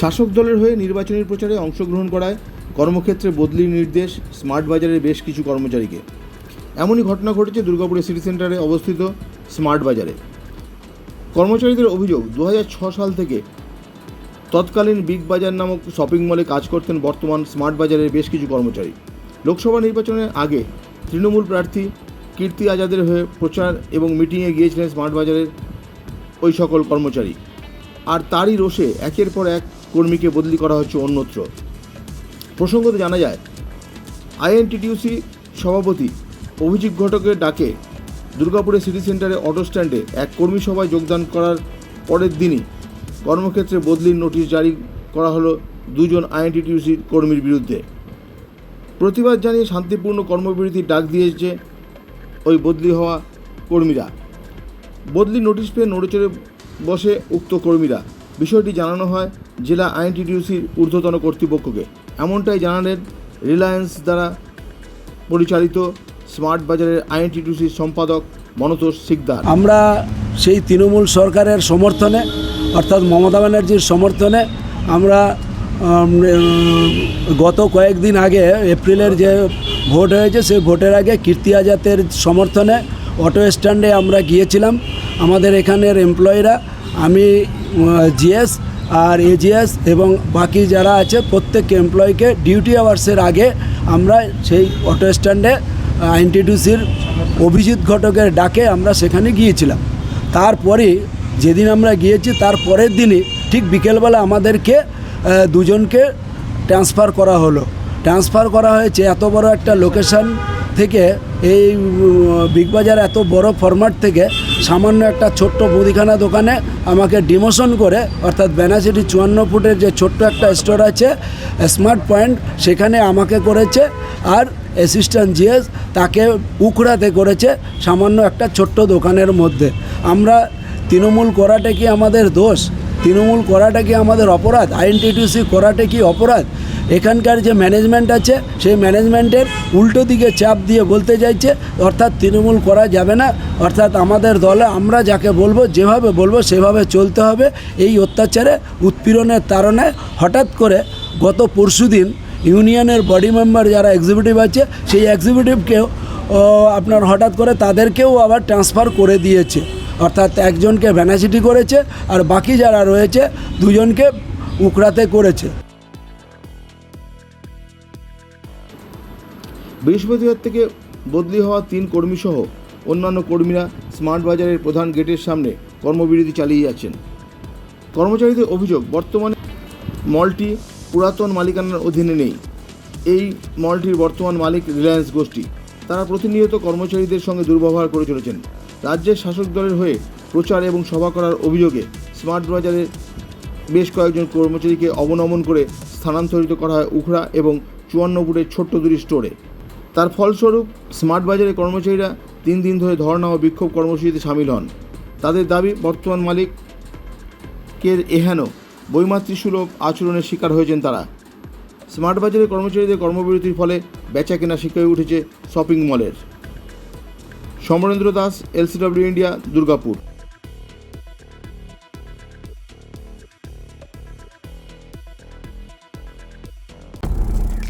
শাসক দলের হয়ে নির্বাচনী প্রচারে অংশগ্রহণ করায় কর্মক্ষেত্রে বদলির নির্দেশ স্মার্ট বাজারের বেশ কিছু কর্মচারীকে। এমনই ঘটনা ঘটেছে দুর্গাপুরের সিটি সেন্টারে অবস্থিত স্মার্ট বাজারে। কর্মচারীদের অভিযোগ দু সাল থেকে তৎকালীন বিগ বাজার নামক শপিং মলে কাজ করতেন বর্তমান স্মার্ট বাজারের বেশ কিছু কর্মচারী। লোকসভা নির্বাচনের আগে তৃণমূল প্রার্থী কীর্তি আজাদের হয়ে প্রচার এবং মিটিংয়ে গিয়েছিলেন স্মার্ট বাজারের ওই সকল কর্মচারী। আর তারই রোষে একের পর এক কর্মীকে বদলি করা হচ্ছে অন্যত্র। প্রসঙ্গত জানা যায়, আইএনটিটিউসি সভাপতি অভিজিৎ ঘটকের ডাকে দুর্গাপুরের সিটি সেন্টারে অটো স্ট্যান্ডে এক কর্মী সভায় যোগদান করার পরের দিনই কর্মক্ষেত্রে বদলির নোটিশ জারি করা হলো দুজন আইএনটিটিউসির কর্মীর বিরুদ্ধে। প্রতিবাদ জানিয়ে শান্তিপূর্ণ কর্মবিরতির ডাক দিয়েছে ওই বদলি হওয়া কর্মীরা। বদলি নোটিশ পেয়ে নড়েচড়ে বসে উক্ত কর্মীরা বিষয়টি জানানো হয় জেলা আইনটিডিউসির ঊর্ধ্বতন কর্তৃপক্ষকে। এমনটাই জানালেন রিলায়েন্স দ্বারা পরিচালিত স্মার্ট বাজারের আইনটিডিউসির সম্পাদক মনতোষ সিকদার। আমরা সেই তৃণমূল সরকারের সমর্থনে, অর্থাৎ মমতা ব্যানার্জির সমর্থনে আমরা গত কয়েকদিন আগে, এপ্রিলের যে ভোট হয়েছে, সেই ভোটের আগে কীর্তি আজাতের সমর্থনে অটো স্ট্যান্ডে আমরা গিয়েছিলাম। আমাদের এখানের এমপ্লয়িরা আমি জিএস আর এজিএস এবং বাকি যারা আছে প্রত্যেক এমপ্লয়িকে ডিউটি আওয়ার্সের আগে আমরা সেই অটো স্ট্যান্ডে আইনটিডিউসির অভিজিৎ ঘটকের ডাকে আমরা সেখানে গিয়েছিলাম। তারপরে যেদিন আমরা গিয়েছি, তার পরের দিনই ঠিক বিকেলবেলা আমাদেরকে দুজনকে ট্রান্সফার করা হলো। ট্রান্সফার করা হয়েছে এত বড় একটা লোকেশন থেকে, এই বিগ বাজার এত বড় ফরম্যাট থেকে সামান্য একটা ছোট্ট মুদিখানা দোকানে আমাকে ডিমোশন করে, অর্থাৎ বেনাসিটি চুয়ান্ন ফুটের যে ছোট্ট একটা স্টোর আছে স্মার্ট পয়েন্ট সেখানে আমাকে করেছে আর অ্যাসিস্ট্যান্ট জিএস তাকে উখড়াতে করেছে সামান্য একটা ছোট্ট দোকানের মধ্যে। আমরা তৃণমূল করাটা কি আমাদের দোষ? তৃণমূল করাটা কি আমাদের অপরাধ? আইএনটিটিউসি করাটা কি অপরাধ? এখানকার যে ম্যানেজমেন্ট আছে, সেই ম্যানেজমেন্টের উল্টো দিকে চাপ দিয়ে বলতে চাইছে, অর্থাৎ তৃণমূল করা যাবে না, অর্থাৎ আমাদের দলে আমরা যাকে বলব, যেভাবে বলব, সেভাবে চলতে হবে। এই অত্যাচারে, উৎপীড়নের তারণে হঠাৎ করে গত পরশুদিন ইউনিয়নের বডি মেম্বার যারা এক্সিকিউটিভ আছে, সেই এক্সিকিউটিভকেও আপনার হঠাৎ করে তাদেরকেও আবার ট্রান্সফার করে দিয়েছে। অর্থাৎ একজনকে ভ্যানাসিটি করেছে, আর বাকি যারা রয়েছে, দুজনকে উকড়াতে করেছে। বৃহস্পতিবার থেকে বদলি হওয়া তিন কর্মীসহ অন্যান্য কর্মীরা স্মার্ট বাজারের প্রধান গেটের সামনে কর্মবিরতি চালিয়ে যাচ্ছেন। কর্মচারীদের অভিযোগ, বর্তমানে মলটি পুরাতন মালিকানার অধীনে নেই। এই মলটির বর্তমান মালিক রিলায়েন্স গোষ্ঠী। তারা প্রতিনিয়ত কর্মচারীদের সঙ্গে দুর্ব্যবহার করে চলেছেন। রাজ্যের শাসক দলের হয়ে প্রচার এবং সভা করার অভিযোগে স্মার্ট বাজারের বেশ কয়েকজন কর্মচারীকে অবনমন করে স্থানান্তরিত করা হয় উখড়া এবং চুয়ান্ন ফুটের ছোট্ট দুটি স্টোরে। তার ফলস্বরূপ স্মার্ট বাজারের কর্মচারীরা তিন দিন ধরে ধর্ণা ও বিক্ষোভ কর্মসূচিতে সামিল হন। তাদের দাবি, বর্তমান মালিককে এহেন বৈমাতৃসুলভ আচরণের শিকার হয়েছেন তারা। স্মার্ট বাজারের কর্মচারীদের কর্মবিরতির ফলে বেচা কেনা শিখে উঠেছে শপিং মলের। Samarendra Das, LCW India, Durgapur.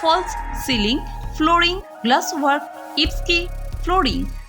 false ceiling flooring glass work ইপস্কি flooring